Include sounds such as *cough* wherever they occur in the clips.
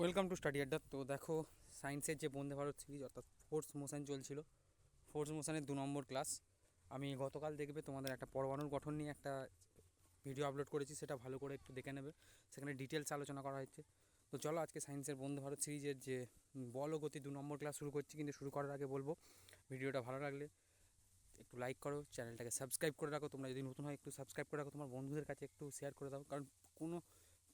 Welcome to study আড্ডা তো দেখো সায়েন্সের যে বন্দে ভারত সিরিজ অর্থাৎ ফোর্স মোশন চলছিল। ফোর্স মোশনের দু নম্বর ক্লাস আমি গতকাল দেখবে তোমাদের একটা পরমাণুর গঠন নিয়ে একটা ভিডিও আপলোড করেছি, সেটা ভালো করে একটু দেখে নেবে। সেখানে ডিটেলস আলোচনা করা হয়েছে। তো চলো আজকে সায়েন্সের বন্দে ভারত সিরিজের যে বল গতি দু নম্বর ক্লাস শুরু করছি, কিন্তু শুরু করার আগে বলব ভিডিওটা ভালো লাগলে একটু লাইক করো চ্যানেলটাকে সাবস্ক্রাইব করে রাখো। তোমরা যদি নতুন হয়, একটু সাবস্ক্রাইব করে রাখো। তোমার বন্ধুদের কাছে একটু শেয়ার করে দাও। কারণ কোনো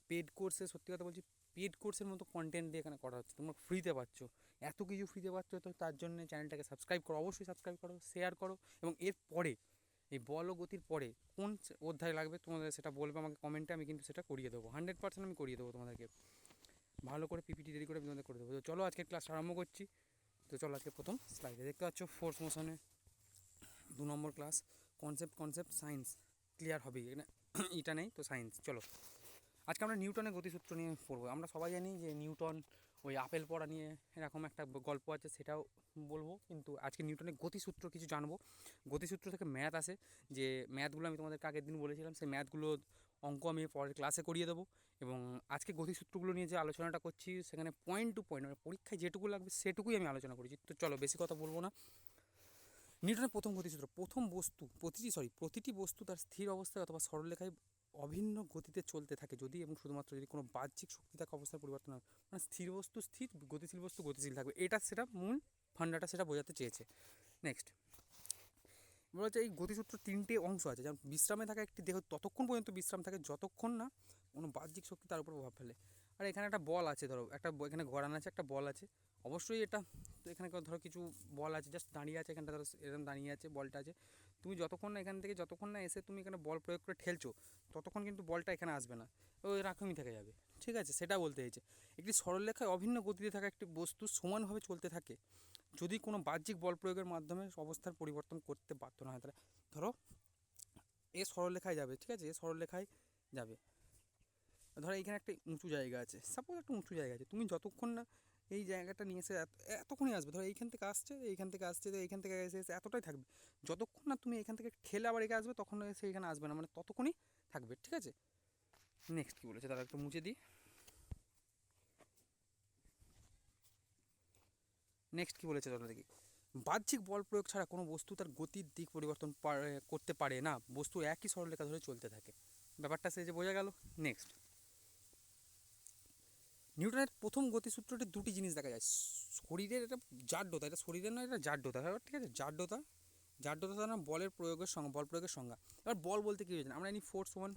পেড কোর্সে সত্যি কথা বলছি পেড কোর্সের মতো কন্টেন্ট দিয়ে এখানে করা হচ্ছে। তোমরা ফ্রিতে পাচ্ছ। এত কিছু ফ্রিতে পাচ্ছ, তো তার জন্য চ্যানেলটাকে সাবস্ক্রাইব করো। অবশ্যই সাবস্ক্রাইব করো শেয়ার করো এবং এর পরে, এই বল গতির পরে কোন অধ্যায় লাগবে তোমাদের সেটা বলবে আমাকে কমেন্টে আমি কিন্তু সেটা করিয়ে দেবো। হান্ড্রেড পার্সেন্ট আমি করিয়ে দেবো তোমাদেরকে। ভালো করে পিপিটি রেডি করে তোমাদের করে দেবো। তো চলো আজকে ক্লাস আরম্ভ করছি। তো চলো আজকে প্রথম স্লাইডে দেখতে পাচ্ছ ফোর্স মোশনে দু নম্বর class concept concept science clear হবে এখানে *clears throat* এটা নেই, তো সায়েন্স চলো। আজকে আমরা নিউটনের গতিসূত্র নিয়ে পড়ব। আমরা সবাই জানি যে নিউটন ওই আপেল পড়া নিয়ে এরকম একটা গল্প আছে, সেটাও বলব। কিন্তু আজকে নিউটনের গতিসূত্র কিছু জানব। গতিসূত্র থেকে ম্যাথ আসে, যে ম্যাথগুলো আমি তোমাদেরকে আগের দিন বলেছিলাম, সেই ম্যাথগুলো অঙ্ক আমি পরের ক্লাসে করিয়ে দেবো। এবং আজকে গতিসূত্রগুলো নিয়ে যে আলোচনাটা করছি, সেখানে পয়েন্ট টু পয়েন্ট মানে পরীক্ষায় যেটুকু লাগবে, সেটুকুই আমি আলোচনা করেছি। তো চলো, বেশি কথা বলব না। নিউটনের প্রথম গতিসূত্র, প্রথম বস্তু, প্রতিটি সরি প্রতিটি বস্তু তার স্থির অবস্থায় অথবা সরলরেখায় অভিন্ন গতিতে চলতে থাকে যদি এবং শুধুমাত্র যদি কোনো বাহ্যিক শক্তি থাকে অবস্থার পরিবর্তন হয়। মানে স্থির বস্তু স্থির, গতিশীল বস্তু গতিশীল থাকবে। এটা সেটা মূল ফান্ডাটা সেটা বোঝাতে চেয়েছে। নেক্সট এবার হচ্ছে এই গতিসূত্র তিনটে অংশ আছে। যেমন বিশ্রামে থাকা একটি দেহ ততক্ষণ পর্যন্ত বিশ্রাম থাকে, যতক্ষণ না কোনো বাহ্যিক শক্তি তার উপর প্রভাব ফেলে। আর এখানে একটা বল আছে, ধরো, একটা এখানে গড়ান আছে, একটা বল আছে। অবশ্যই এটা, তো এখানে ধরো কিছু বল আছে, জাস্ট দাঁড়িয়ে আছে, এখানটা ধরো এরকম দাঁড়িয়ে আছে, বলটা আছে। তুমি যতক্ষণ না এখান থেকে, যতক্ষণ না এসে তুমি এখানে বল প্রয়োগ করে ঠেলছো, ততক্ষণ কিন্তু বলটা এখানে আসবে না। ও এরকমই থেকে যাবে। ঠিক আছে, সেটা বলতে চাইছে। একটি সরলরেখায় অভিন্ন গতিতে থাকা একটি বস্তু সমানভাবে চলতে থাকে। যদি কোনো বাহ্যিক বল প্রয়োগের মাধ্যমে অবস্থার পরিবর্তন করতে বাধ্য না হয়, তাহলে ধরো, এ সরলরেখায় যাবে, ঠিক আছে? এ সরলরেখায় যাবে। ধরো এখানে একটা উঁচু জায়গা আছে। সাপোজ একটা উঁচু জায়গা আছে। তুমি যতক্ষণ না এই জায়গাটা নিয়ে এসে এত- এতক্ষণই আসবে। ধরো এইখান থেকে আসছে, এইখান থেকে আসছে, তো এইখান থেকে এসে এসে এতটাই থাকবে। যতক্ষণ না তুমি এখান থেকে ঠেলে আবার এখানে আসবে, তখন সে এখানে আসবে না মানে ততক্ষণই থাকবে, ঠিক আছে? নেক্সট কী বলেছে? তারা একটু মুছে দিই। নেক্সট কী বলেছে তারা দেখি? বাহ্যিক বল প্রয়োগ ছাড়া কোনো বস্তু তার গতির দিক পরিবর্তন পারে- করতে পারে না। বস্তু একই সরলরেখা ধরে চলতে থাকে। ব্যাপারটা সে যে বোঝা গেল। নেক্সট নিউটনের প্রথম গতিসূত্রটি দুটি জিনিস দেখা যায়, শরীরের এটা জাড্যতা এটা শরীরের নয়, এটা জাড্যতা ঠিক আছে? জাড্যতা জাড্যতা তার বলের প্রয়োগের সংজ্ঞা বল প্রয়োগের সংজ্ঞা। এবার বল বলতে কী হয়েছে? আমরা জানি ফোর্স ওয়ান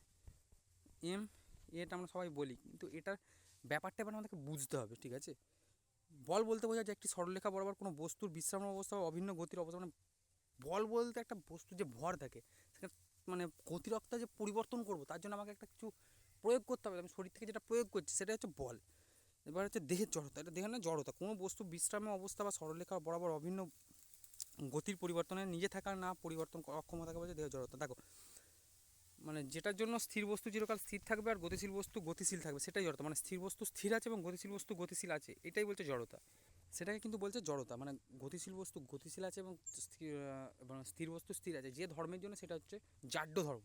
এম এটা আমরা সবাই বলি, কিন্তু এটার ব্যাপারটা এবার আমাদেরকে বুঝতে হবে, ঠিক আছে? বল বলতে বোঝা যায় একটি সরলরেখা বরাবর কোনো বস্তুর বিশ্রাম অবস্থা বা অভিন্ন গতির অবস্থা মানে বল বলতে একটা বস্তু যে ভর থাকে সেখানে মানে গতিরক্তা যে পরিবর্তন করব, তার জন্য আমাকে একটা কিছু প্রয়োগ করতে হবে। আমি শরীর থেকে যেটা প্রয়োগ করছি সেটা হচ্ছে বল। এবার হচ্ছে দেহের জড়তা, এটা দেহের না জড়তা, কোনো বস্তু বিশ্রামে অবস্থা বা সরলরেখা বরাবর অভিন্ন গতির পরিবর্তনে নিজে থাকার না পরিবর্তন অক্ষমতাকে বলছে দেহের জড়তা। দেখো মানে যেটার জন্য স্থির বস্তু চিরকাল স্থির থাকবে আর গতিশীল বস্তু গতিশীল থাকবে, সেটাই জড়তা। মানে স্থির বস্তু স্থির আছে এবং গতিশীল বস্তু গতিশীল আছে, এটাই বলছে জড়তা। সেটাকে কিন্তু বলছে জড়তা মানে গতিশীল বস্তু গতিশীল আছে এবং স্থির এবং স্থির বস্তু স্থির আছে। যে ধর্মের জন্য সেটা হচ্ছে জাড্য ধর্ম।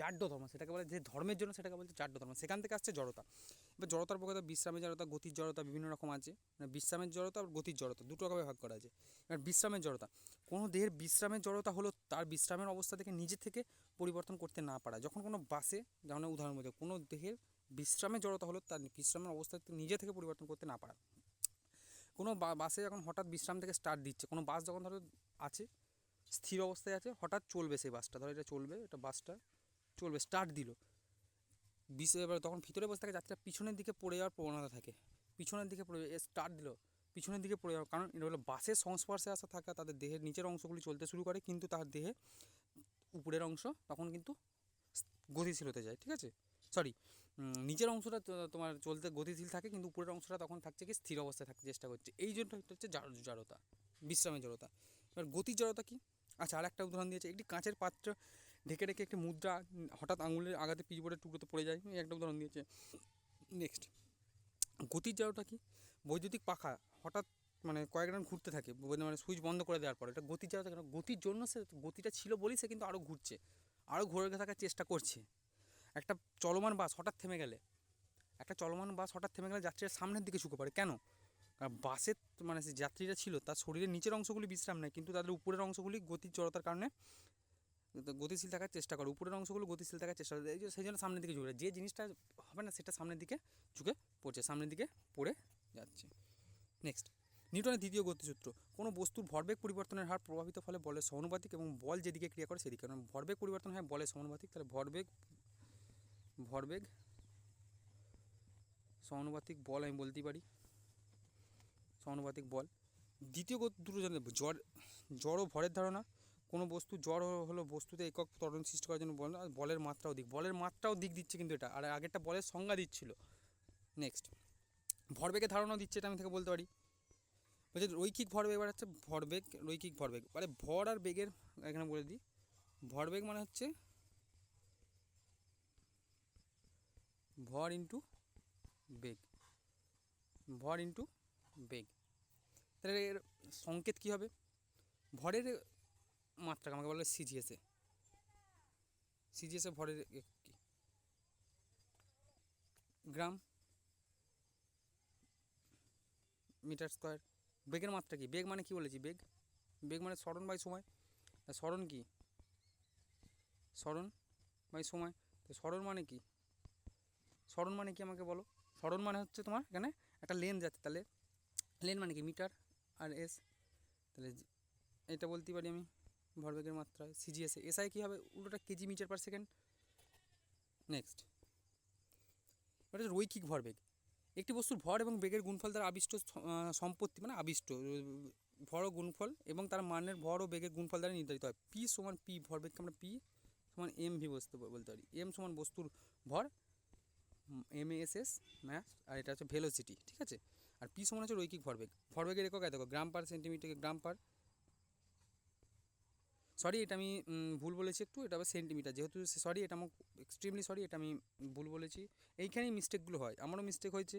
জাড্য ধর্ম সেটাকে বলে যে ধর্মের জন্য সেটাকে বলছে জাড্য ধর্ম সেখান থেকে আসছে জড়তা। এবার জড়তার প্রকার বিশ্রামের জড়তা, গতির জড়তা বিভিন্ন রকম আছে। মানে বিশ্রামের জড়তা আর গতির জড়তা, দুটো রকমের ভাগ করা আছে। এবার বিশ্রামের জড়তা, কোনো দেহের বিশ্রামের জড়তা হলো তার বিশ্রামের অবস্থা থেকে নিজে থেকে পরিবর্তন করতে না পারা। যখন কোনো বাসে, যেমন উদাহরণ মধ্যে, কোনো দেহের বিশ্রামের জড়তা হলো তার বিশ্রামের অবস্থা থেকে নিজে থেকে পরিবর্তন করতে না পারা। কোনো বাসে যখন হঠাৎ বিশ্রাম থেকে স্টার্ট দিচ্ছে, কোনো বাস যখন ধরো আছে, স্থির অবস্থায় আছে, হঠাৎ চলবে সেই বাসটা। ধরো এটা চলবে, এটা বাসটা চলবে স্টার্ট দিল। বিশ এবার তখন ভিতরে বসে থাকে, যাত্রীরা পিছনের দিকে পড়ে যাওয়ার প্রবণতা থাকে। পিছনের দিকে পড়ে স্টার্ট দিল, পিছনের দিকে পড়ে যাওয়ার কারণ এটা হলো বাসের সংস্পর্শে আসা থাকা, তাদের দেহের নিচের অংশগুলি চলতে শুরু করে, কিন্তু তার দেহে উপরের অংশ তখন কিন্তু গতিশীল হতে যায়, ঠিক আছে? সরি নিচের অংশটা তোমার চলতে গতিশীল থাকে, কিন্তু উপরের অংশটা তখন থাকছে কি, স্থির অবস্থায় থাকতে চেষ্টা করছে। এই জন্য হচ্ছে জড়তা বিশ্রামের জড়তা। এবার গতির জড়তা কি? আচ্ছা আর একটা উদাহরণ দিয়েছে, একটি কাঁচের পাত্র ঢেকে রেখে একটি মুদ্রা হঠাৎ আঙুলের আঘাতে পিছবড়ে টুকরোতে পড়ে যায় একটা উদাহরণ দিয়েছে। নেক্সট গতির জড়তা কি? বৈদ্যুতিক পাখা হঠাৎ মানে কয়েক রান ঘুরতে থাকে মানে সুইচ বন্ধ করে দেওয়ার পরে। এটা গতির জড়তা কেন? গতির জন্য সে গতিটা ছিল বলেই সে কিন্তু আরও ঘুরছে আরও ঘুরে থাকার চেষ্টা করছে। একটা চলমান বাস হঠাৎ থেমে গেলে, একটা চলমান বাস হঠাৎ থেমে গেলে যাত্রীরা সামনের দিকে ঝুঁকে পড়ে। কেন? কারণ বাসের মানে যাত্রীরা ছিল, তার শরীরের নিচের অংশগুলি বিশ্রাম নেয়, কিন্তু তাদের উপরের অংশগুলি গতির জড়তার কারণে গতিশীল থাকার চেষ্টা করো। উপরের অংশগুলো গতিশীল থাকার চেষ্টা করে। সেই জন্য সামনের দিকে ঝুঁকে যে জিনিসটা হবে না, সেটা সামনের দিকে ঝুঁকে পড়ছে, সামনের দিকে পড়ে যাচ্ছে। নেক্সট নিউটনের দ্বিতীয় গতিসূত্র। কোনো বস্তুর ভরবেগ পরিবর্তনের হার প্রভাবিত ফলে বলের সমানুপাতিক এবং বল যেদিকে ক্রিয়া করে সেদিকে। কারণ ভরবেগ পরিবর্তন হয় বলের সমানুপাতিক, তাহলে ভরবেগ ভরবেগ, সমানুপাতিক বল আমি বলতেই পারি। সমানুপাতিক বল। দ্বিতীয় গতি দুটো জানলে জ্বর জড় ও ভরের ধারণা। কোনো বস্তু হ- হলো বস্তুতে একক ত্বরণ সৃষ্টি করার জন্য বল বলের মাত্রাও দিক, বলের মাত্রাও দিক দিচ্ছে কিন্তু এটা, আর আগেরটা বলের সংজ্ঞা দিচ্ছিল। নেক্সট ভরবেগের ধারণাও দিচ্ছে এটা আমি থেকে বলতে পারি। বলছে রৈখিক ভরবেগ এবার হচ্ছে ভরবেগ, রৈখিক ভরবেগ। মানে ভর আর বেগের এখানে বলে দিই। ভরবেগ মানে হচ্ছে ভর ইন্টু বেগ। ভর ইন্টু বেগ। তাহলে এর সংকেত কী হবে? ভরের মাত্রা, আমাকে বলে সিজিএসে সিজিএসে ভরের কি? Gram, metre square. বেগের মাত্রা কি? বেগ মানে কি বলেছি? বেগ? বেগ মানে স্মরণ বাই সময়। স্মরণ কি? স্মরণ বাই সময়। তো স্মরণ মানে কি? স্মরণ মানে কি আমাকে বলো? স্মরণ মানে হচ্ছে তোমার এখানে একটা লেন যাচ্ছে। তাহলে লেন মানে কি? মিটার আর এস। তাহলে এটা বলতে পারি আমি। ভরবেগের মাত্রা সিজিএসএ এসআই কী হবে? উল্টোটা kg metre per second next এটা রৈখিক ভরবেগ। একটি বস্তুর ভর এবং বেগের গুণফল দ্বারা আবিষ্ট সম্পত্তি মানে আবিষ্ট ভর ও গুণফল এবং তার মানের ভর ও বেগের গুণফল দ্বারা নির্ধারিত হয়। পি সমান পি ভরবেগকে আমরা পি সমান এম ভি বসতে বলতে পারি। এম সমান বস্তুর ভর এম এস এস ম্যাথ আর এটা হচ্ছে ভেলোসিটি ঠিক আছে? আর পি সমান হচ্ছে রৈখিক ভরবেগ। ভরবেগের একক দেখো গ্রাম পার সেন্টিমিটার গ্রাম পার সরি এটা আমি ভুল বলেছি একটু, এটা আবার সেন্টিমিটার যেহেতু সরি এটা আমার এক্সট্রিমলি সরি এটা আমি ভুল বলেছি। এইখানেই মিস্টেকগুলো হয়, আমারও মিস্টেক হয়েছে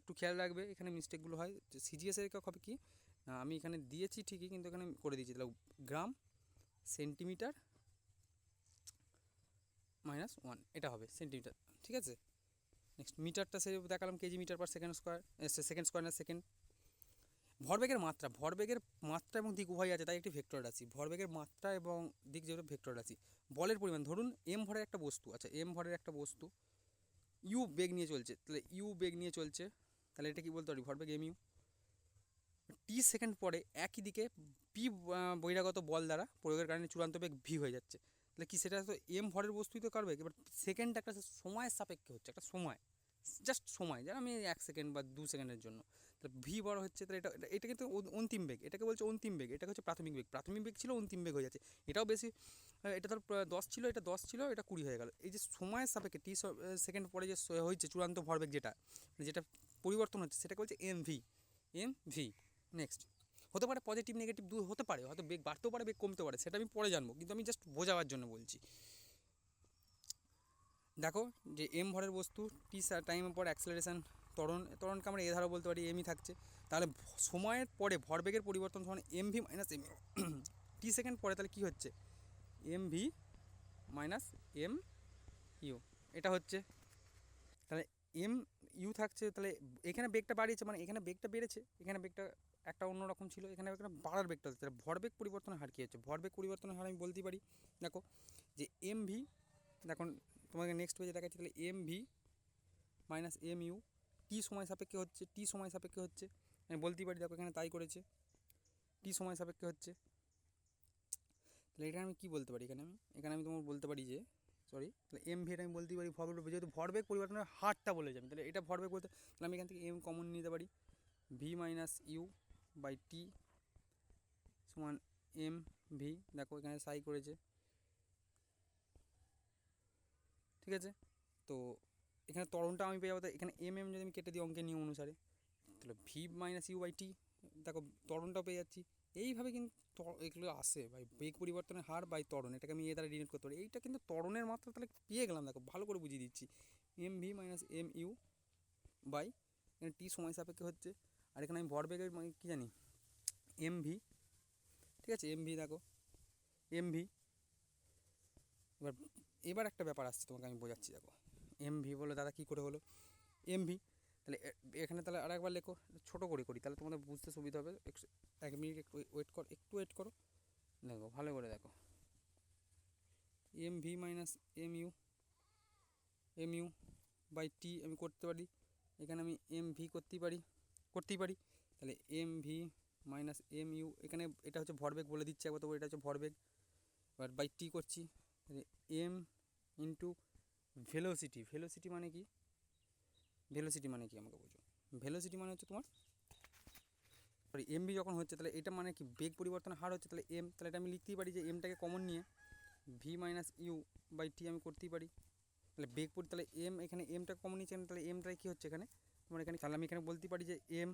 একটু খেয়াল রাখবে, এখানে মিস্টেকগুলো হয়। সিজিএসের একক হবে কি? আমি এখানে দিয়েছি ঠিকই, কিন্তু এখানে করে দিয়েছি, তাহলে গ্রাম সেন্টিমিটার মাইনাস ওয়ান এটা হবে সেন্টিমিটার ঠিক আছে? নেক্সট মিটারটা সে দেখালাম kg metre per second square second square না সেকেন্ড ভরবেগের মাত্রা ভরবেগের মাত্রা এবং দিক উভয় আছে, তাই একটি ভেক্টর রাশি। ভরবেগের মাত্রা এবং দিক যেটা ভেক্টর রাশি। বলের পরিমাণ, ধরুন এম ভরের একটা বস্তু আচ্ছা এম ভরের একটা বস্তু ইউ বেগ নিয়ে চলছে, তাহলে ইউ বেগ নিয়ে চলছে, তাহলে এটা কি বলতে পারি? ভরবেগ এম ইউ টি সেকেন্ড পরে একই দিকে পি বহিরাগত বল দ্বারা প্রয়োগের কারণে চূড়ান্ত বেগ ভি হয়ে যাচ্ছে। তাহলে কি সেটা তো এম ভরের বস্তুই তো কারবে এবার সেকেন্ড একটা সময়ের সাপেক্ষে হচ্ছে, একটা সময় জাস্ট সময় যারা আমি এক সেকেন্ড বা দু সেকেন্ডের জন্য। ভি বড় হচ্ছে, তাহলে এটা, এটা- কিন্তু অন্তিম বেগ। এটাকে বলছে অন্তিম বেগ, এটাকে হচ্ছে প্রাথমিক বেগ। প্রাথমিক বেগ ছিল অন্তিম বেগ হয়ে যাচ্ছে। এটাও বেশি এটা ধর দশ ছিল, এটা দশ ছিল, এটা কুড়ি হয়ে গেল। এই যে সময়ের সাপেক্ষে টি সেকেন্ড পরে যে হয়েছে চূড়ান্ত ভরবেগ যেটা মানে যেটা পরিবর্তন হচ্ছে, সেটাকে বলছে M V M V next হতে পারে পজিটিভ নেগেটিভ দু, হতে পারে, হয়তো বেগ বাড়তেও পারে, বেগ কমতে পারে, সেটা আমি পরে জানব, কিন্তু আমি জাস্ট বোঝাবার জন্য বলছি। দেখো যে এম ভরের বস্তু টি টাইমের পর অ্যাক্সেলারেশন ত্বরণ, ত্বরণকে আমরা এ ধারা বলতে পারি এমই থাকছে। তাহলে সময়ের পরে, ভরবেগের পরিবর্তন সমান M V minus M T second পরে, তাহলে কী হচ্ছে? M V minus M U এটা হচ্ছে। তাহলে এম ইউ থাকছে, তাহলে এখানে বেগটা বাড়িয়েছে মানে এখানে বেগটা বেড়েছে, এখানে বেগটা একটা অন্যরকম ছিল, এখানে একটা বাড়ার বেগটা হচ্ছে তাহলে ভরবেগ পরিবর্তনের হার কী হচ্ছে? ভরবেগ পরিবর্তনের হার আমি বলতেই পারি। দেখো, যে এম ভি দেখো তোমাকে নেক্সট পেজে দেখাচ্ছি, তাহলে M V minus M U T সময় সাপেক্ষে হচ্ছে, টি সময় সাপেক্ষে হচ্ছে। আমি বলতেই পারি, দেখো এখানে তাই করেছে। টি সময় সাপেক্ষে হচ্ছে। তাহলে এটা আমি কী বলতে পারি এখানে আমি? এখানে আমি তোমার বলতে পারি যে সরি তাহলে এম ভি আমি বলতেই পারি ভরবেগ যেহেতু ভরবেগ পরিবর্তনের হারটা বলে যাবে, তাহলে এটা ভরবেগ বলতে তাহলে আমি এখান থেকে এম কমন নিতে পারি। V minus U by T সমান এম ভি দেখো এখানে সাই করেছে। ঠিক আছে? তো এখানে ত্বরণটা আমি পেয়ে যাব এখানে এম এম যদি আমি কেটে দিই অঙ্কের নিয়ম অনুসারে, তাহলে V minus U by T দেখো ত্বরণটাও পেয়ে যাচ্ছি। এইভাবে কিন্তু এগুলো আসে, ভাই, বেগ পরিবর্তনের হার বাই ত্বরণ এটাকে আমি এ দ্বারা ডিনোট করতে পারি। এইটা কিন্তু ত্বরণের মাত্রা তাহলে পেয়ে গেলাম, দেখো, ভালো করে বুঝিয়ে দিচ্ছি। M V minus M U by এখানে টি সময় সাপেক্ষে হচ্ছে, আর এখানে আমি ভরবেগের মানে কী জানি এম ভি ঠিক আছে এম ভি দেখো এম ভি এবার এবার একটা ব্যাপার আসছে তোমাকে আমি বোঝাচ্ছি, দেখো। এম ভি বলে দাদা কী করে হলো? এমভি তাহলে এখানে তাহলে আর একবার লেখো, ছোটো করে করি, তাহলে তোমাদের বুঝতে সুবিধা হবে। এক মিনিট একটু ওয়েট করো, একটু ওয়েট করো। দেখো ভালো করে দেখো। M V minus M U M U by T আমি করতে পারি, এখানে আমি এম ভি করতেই পারি করতেই পারি। তাহলে M V minus M U এখানে এটা হচ্ছে ভরবেগ বলে দিচ্ছে, একবার তবু এটা হচ্ছে ভরবেগ এবার বাই টি করছি, তাহলে এম ইন্টু ভেলোসিটি ভেলোসিটি মানে কি? ভেলোসিটি মানে কি আমাকে বোঝো? ভেলোসিটি মানে হচ্ছে তোমার সরি এমবি যখন হচ্ছে, তাহলে এটা মানে কি? বেগ পরিবর্তনের হার হচ্ছে, তাহলে এম তাহলে এটা আমি লিখতেই পারি যে এমটাকে কমন নিয়ে V minus U by T আমি করতেই পারি। তাহলে বেগ পরি, তাহলে এম এখানে এমটা কমন নিচ্ছে, তাহলে এমটাই কী হচ্ছে এখানে? তোমার এখানে, তাহলে আমি এখানে বলতেই পারি যে এম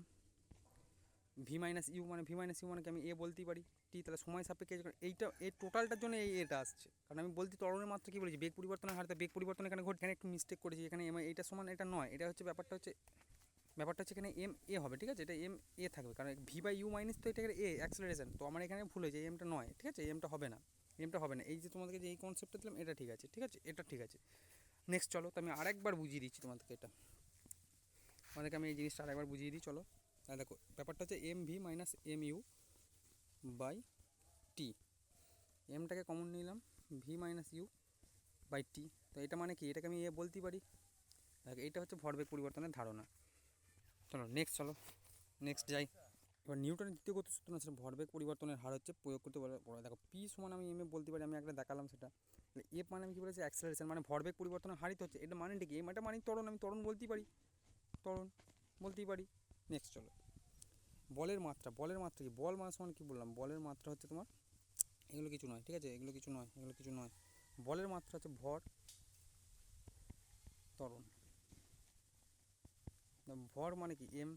ভি মাইনাস ইউ মানে ভি মাইনাস ইউ মানে কি আমি এ বলতেই পারি। টি, তাহলে সময় সাপেক্ষে এইটা, এই টোটালটার জন্য এই এটা আসছে। কারণ আমি বলছি তরণের মাত্রা কী বলেছি? বেগ পরিবর্তনের হারতে বেগ পরিবর্তন এখানে ঘটে এখানে একটু মিস্টেক করেছি। এখানে এম এইটা সমান, এটা নয়। এটা হচ্ছে ব্যাপারটা হচ্ছে ব্যাপারটা হচ্ছে এখানে এম এ হবে, ঠিক আছে? এটা এম এ থাকবে। কারণ ভি বাই ইউ মাইনাস তো এটা এ অ্যাক্সেলারেশন তো আমার এখানে ভুল হয়েছে। এমটা নয়, ঠিক আছে? এমটা হবে না। এমটা হবে না। এই যে তোমাদেরকে যে এই কনসেপ্টটা দিলাম, এটা ঠিক আছে ঠিক আছে? এটা ঠিক আছে। নেক্সট চলো, তো আমি আরেকবার বুঝিয়ে দিচ্ছি তোমাদেরকে এটা। তোমাদেরকে আমি এই জিনিসটা আরেকবার বুঝিয়ে দিই, চলো। দেখো, ব্যাপারটা হচ্ছে M V minus M U by T. এমটাকে common নিলাম V minus U by T তো এটা মানে কি? এটাকে আমি এ বলতেই পারি। দেখো এটা হচ্ছে ভরবেগ পরিবর্তনের ধারণা। চলো নেক্সট চলো। নেক্সট যাই। এবার নিউটনের দ্বিতীয় গতি সূত্র আছে ভরবেগ পরিবর্তনের হার হচ্ছে প্রয়োগ করতে বলে দেখো পি সমান আমি এম এ বলতে পারি, আমি একটা দেখালাম সেটা। এফ মানে আমি কী বলেছি? অ্যাক্সেলারেশন মানে ভরবেগ পরিবর্তনের হারই তো হচ্ছে। এটা মানেটা কি? এম এটা মানে ত্বরণ, আমি ত্বরণ বলতেই পারি। ত্বরণ বলতেই পারি। নেক্সট চলো। বলের মাত্রা বলের মাত্রা কি? বল মানে সমান কী বললাম? বলের মাত্রা হচ্ছে তোমার, এগুলো কিছু নয়, ঠিক আছে? এগুলো কিছু নয়, এগুলো কিছু নয়। বলের মাত্রা হচ্ছে ভর, ত্বরণ। ভর মানে কি? এম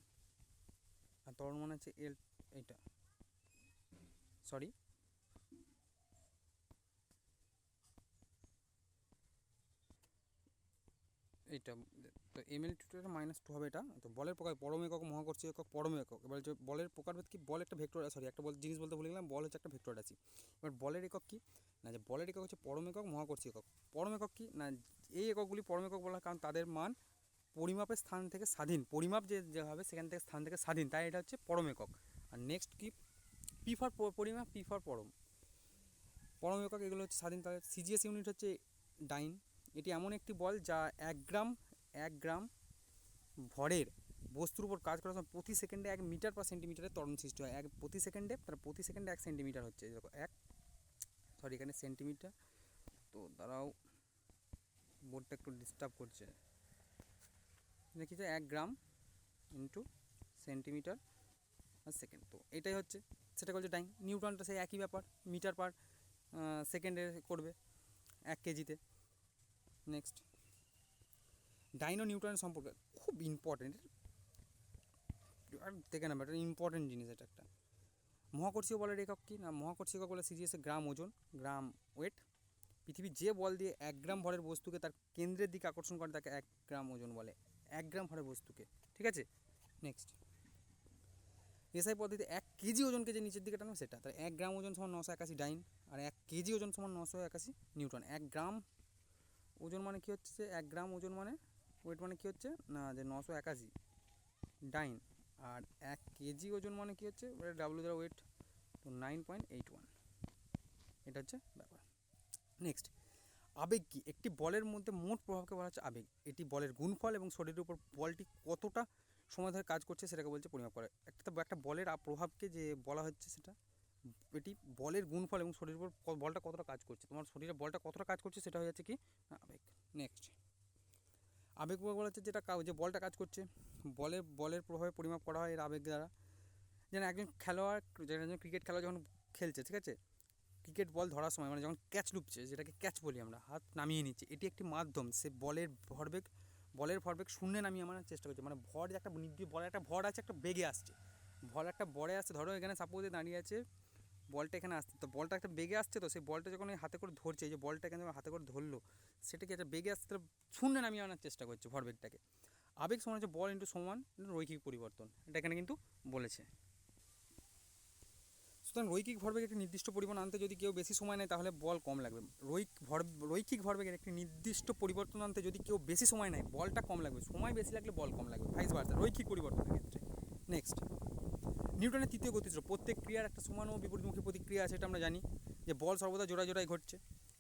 আর ত্বরণ মানে হচ্ছে এল এইটা। সরি এইটা তো M L two minus two হবে এটা। তো বলের প্রকার পরম একক মহাকর্ষী একক, পরম একক। এবার যে বলের প্রকারভেদ কি? বল একটা ভেক্টর সরি একটা বল, জিনিস বলতে ভুলে গেলাম, বল হচ্ছে একটা ভেক্টর আছে এবার বলের একক কি? না, যে বলের একক হচ্ছে পরম একক মহাকর্ষী একক। পরম একক কি? না, এই এককগুলি পরম একক বলা কারণ তাদের মান পরিমাপের স্থান থেকে স্বাধীন। পরিমাপ যে যে হবে, সেখান থেকে স্থান থেকে স্বাধীন। তাই এটা হচ্ছে পরম একক। আর নেক্সট কি? পি ফর পরিমাপ পি ফর পরম। পরম একক, এগুলো হচ্ছে স্বাধীন। তাদের সিজিএস ইউনিট হচ্ছে ডাইন। এটি এমন একটি বল যা এক গ্রাম এক গ্রাম ভরের বস্তুর উপর কাজ করার সময় প্রতি সেকেন্ডে এক মিটার পার সেন্টিমিটারের তরণ সৃষ্টি হয়। এক প্রতি সেকেন্ডে, তার প্রতি সেকেন্ডে এক সেন্টিমিটার হচ্ছে। এক সরি এখানে সেন্টিমিটার তো তারাও বোর্ডটা একটু ডিস্টার্ব করছে। দেখি যে এক গ্রাম ইন্টু সেন্টিমিটার আর সেকেন্ড তো এটাই হচ্ছে, সেটা বলছে টাইম নিউটনটা সেই একই ব্যাপার, মিটার পার সেকেন্ডে করবে, এক কেজিতে। নেক্সট ডাইনো নিউটনের সম্পর্কে খুব ইম্পর্টেন্ট আর দেখে নেবে এটা ইম্পর্টেন্ট জিনিস এটা একটা। মহাকর্ষীয় বলের একক কি? না, মহাকর্ষীয় বলে সিজিএসে গ্রাম ওজন, গ্রাম ওয়েট পৃথিবীর যে বল দিয়ে এক গ্রাম ভরের বস্তুকে তার কেন্দ্রের দিকে আকর্ষণ করে, তাকে এক গ্রাম ওজন বলে। এক গ্রাম ভরের বস্তুকে। ঠিক আছে? নেক্সট এসআই পদ্ধতিতে এক কেজি ওজনকে যে নিচের দিকে টানবে সেটা। তাহলে এক গ্রাম ওজন সমান নশো একাশি ডাইন, আর এক কেজি ওজন সমান নশো একাশি নিউটন এক গ্রাম ওজন মানে কী হচ্ছে এক গ্রাম ওজন মানে ওয়েট মানে কী হচ্ছে? না, যে নশো একাশি ডাইন। আর এক কেজি ওজন মানে কী হচ্ছে? ডাব্লিউ দ্বারা ওয়েট তো নাইন পয়েন্ট এইট ওয়ান এটা হচ্ছে ব্যাপার। নেক্সট আবেগ কি? একটি বলের মধ্যে মোট প্রভাবকে বলা হচ্ছে আবেগ। এটি বলের গুণফল এবং শরীরের উপর বলটি কতটা সময় ধরে কাজ করছে সেটাকে বলছে পরিমাপ করে। একটা একটা বলের প্রভাবকে যে বলা হচ্ছে সেটা এটি বলের গুণফল এবং শরীরের উপর বলটা কতটা কাজ করছে? তোমার শরীরে বলটা কতটা কাজ করছে সেটা হয়ে যাচ্ছে কি? আবেগ। নেক্সট আবেগ বলা হচ্ছে যেটা যে বলটা কাজ করছে। বলের বলের প্রভাবে পরিমাপ করা হয় এর আবেগ দ্বারা। যেন একজন খেলোয়াড়, যেন একজন ক্রিকেট খেলোয়াড় যখন খেলছে, ঠিক আছে? ক্রিকেট বল ধরার সময় মানে যখন ক্যাচ লুপছে, যেটাকে ক্যাচ বলি আমরা, হাত নামিয়ে নিচ্ছে, এটি একটি মাধ্যম। সে বলের ভরবেগ বলের ভরবেগ শূন্যে নামিয়ে আমার চেষ্টা করছে। মানে ভর একটা বলের একটা ভর আছে, একটা বেগে আসছে। ভর একটা বড়ে আসছে। ধরো এখানে সাপোজে দাঁড়িয়ে আছে বলটা এখানে আসছে তো বলটা একটা বেগে আসছে তো, সেই বলটা যখন হাতে করে ধরছে, এই যে বলটা এখানে হাতে করে ধরলো সেটা কি একটা বেগে আসছে তো শূন্যে নামিয়ে আনার চেষ্টা করছে ভরবেগটাকে। আবেগ সমান হচ্ছে বল ইন্টু সমান রৈখিক পরিবর্তন, এটা এখানে কিন্তু বলেছে। সুতরাং রৈখিক ভরবেগ একটি নির্দিষ্ট পরিমাণ আনতে যদি কেউ বেশি সময় নেয়, তাহলে বল কম লাগবে। রৈক, ভর, রৈখিক ভরবেগের একটি নির্দিষ্ট পরিবর্তন আনতে যদি কেউ বেশি সময় নেয়, বলটা কম লাগবে। সময় বেশি লাগলে বল কম লাগবে ভাইস ভার্সা রৈখিক পরিবর্তনের ক্ষেত্রে। নেক্সট নিউটনের তৃতীয় গতিসূত্র, প্রত্যেক ক্রিয়ার একটা সমান ও বিপরীতমুখী প্রতিক্রিয়া আছে, এটা আমরা জানি যে বল সর্বদা জোড়ায় জোড়ায় ঘটছে।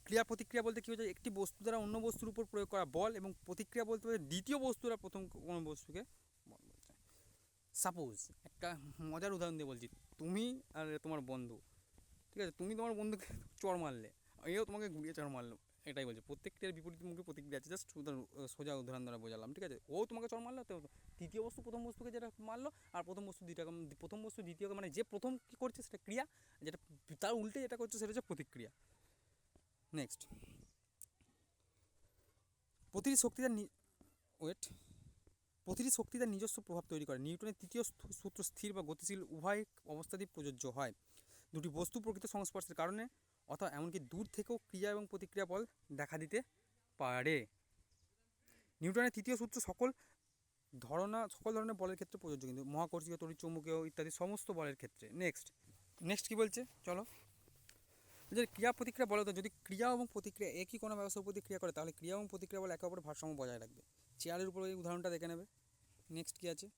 ক্রিয়া প্রতিক্রিয়া বলতে কী হচ্ছে একটি বস্তু দ্বারা অন্য বস্তুর উপর প্রয়োগ করা বল এবং প্রতিক্রিয়া বলতে বোঝায় দ্বিতীয় বস্তু প্রথম কোনো বস্তুকে বল বলছে। সাপোজ একটা মজার উদাহরণ দিয়ে বলছি, তুমি আর তোমার বন্ধু, ঠিক আছে? তুমি তোমার বন্ধুকে চড় মারলে এও তোমাকে ঘুরিয়ে চড় মারলো এটাই বলছে। প্রত্যেকটার বিপরীত মুখে প্রতিক্রিয়া আছে। জাস্ট সোজা উদাহরণ দ্বারা বোঝালাম, ঠিক আছে? ও তোমাকে চড় মারলো, তো তৃতীয় বস্তু প্রথম বস্তুকে যেটা মারলো, আর প্রথম বস্তু দ্বিতীয় প্রথম বস্তু দ্বিতীয়কে মানে যে প্রথম কী করছে সেটা ক্রিয়া, যেটা তার উল্টে যেটা করছে সেটা হচ্ছে প্রতিক্রিয়া। নেক্সট প্রতিটি শক্তি তার ওয়েট প্রতিটি শক্তি তার নিজস্ব প্রভাব তৈরি করে। নিউটনের তৃতীয় সূত্র স্থির বা গতিশীল উভয় অবস্থাতেই প্রযোজ্য হয়। দুটি বস্তু প্রকৃত সংস্পর্শের কারণে অথবা এমনকি দূর থেকেও ক্রিয়া এবং প্রতিক্রিয়া বল দেখা দিতে পারে। নিউটনের তৃতীয় সূত্র সকল ধরনা সকল ধরনের বলের ক্ষেত্রে প্রযোজ্য কিন্তু মহাকর্ষীয় তড়িৎচুম্বকীয় ইত্যাদি সমস্ত বলের ক্ষেত্রে। নেক্সট নেক্সট কী বলছে? চলো। যে ক্রিয়া প্রতিক্রিয়া বলো তো যদি ক্রিয়া এবং প্রতিক্রিয়া একই কোনো ব্যবস্থার প্রতিক্রিয়া করে, তাহলে ক্রিয়া এবং প্রতিক্রিয়া বলে একে অপরের ভারসাম্য বজায় রাখবে। চেয়ারের উপর এই উদাহরণটা দেখে নেবে। নেক্সট কী আছে?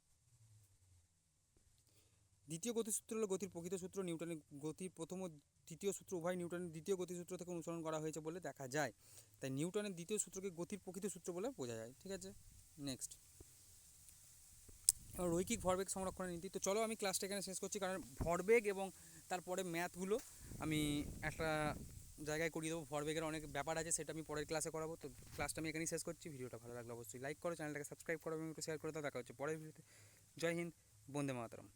দ্বিতীয় গতিসূত্র হলো গতির প্রকৃত সূত্র, নিউটনের গতির প্রথম ও দ্বিতীয় সূত্র, উভয় নিউটনের দ্বিতীয় গতিসূত্র থেকে অনুসরণ করা হয়েছে বলে দেখা যায়। তাই নিউটনের দ্বিতীয় সূত্রকে গতির প্রকৃত সূত্র বলে বোঝা যায়, ঠিক আছে? নেক্সট রৈখিক ভরবেগ সংরক্ষণের নীতি। তো চলো আমি ক্লাসটা এখানে শেষ করছি, কারণ ভরবেগ এবং তারপরে ম্যাথগুলো আমি একটা জায়গায় করিয়ে দেবো। ভরবেগের অনেক ব্যাপার আছে, সেটা আমি পরের ক্লাসে করাবো। তো ক্লাসটা আমি এখানেই শেষ করছি, ভিডিওটা ভালো লাগলে অবশ্যই লাইক করো, চ্যানেলটাকে সাবস্ক্রাইব করো এবং একটু শেয়ার করে দাও। দেখা হচ্ছে পরের ভিডিওতে। জয় হিন্দ, বন্দে মাতরম।